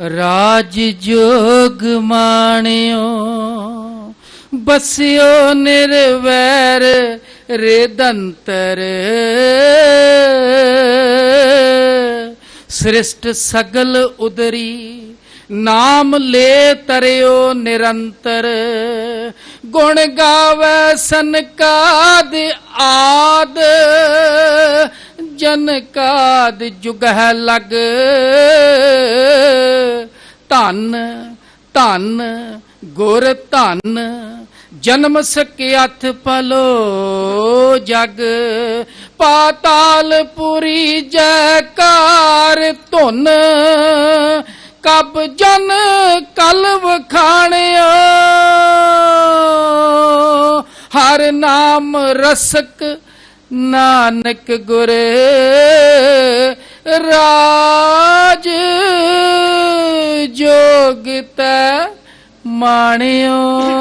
ਰਾਜ ਜੋਗ ਮਾਣਿਓ, ਬਸਿਓ ਨਿਰਵੈਰ ਰਿਦੰਤਰ। ਸ੍ਰਿਸ਼ਟ ਸਗਲ ਉਦਰੀ, ਨਾਮ ਲੈ ਤਰਿਓ ਨਿਰੰਤਰ। ਗੁਣ ਗਾਵੇ ਸੰਕਾਦ ਆਦ ਜਨਕਾਦ ਜੁਗਹ ਲਗ। ਧਨ ਧਨ, ਗੁਰ ਧਨ, ਜਨਮ ਸਕਿਆਥ ਪਲੋ ਜਗ, ਪਾਤਾਲ ਪੁਰੀ ਜੈਕਾਰ ਧੁਨ, ਕਬ ਜਨ ਕਲਵ ਵਖਾਣਿਓ, ਹਰ ਨਾਮ ਰਸਕ ਨਾਨਕ ਗੁਰ ਰਾ ਜੋਗਤਾ ਮਾਣਿਓ।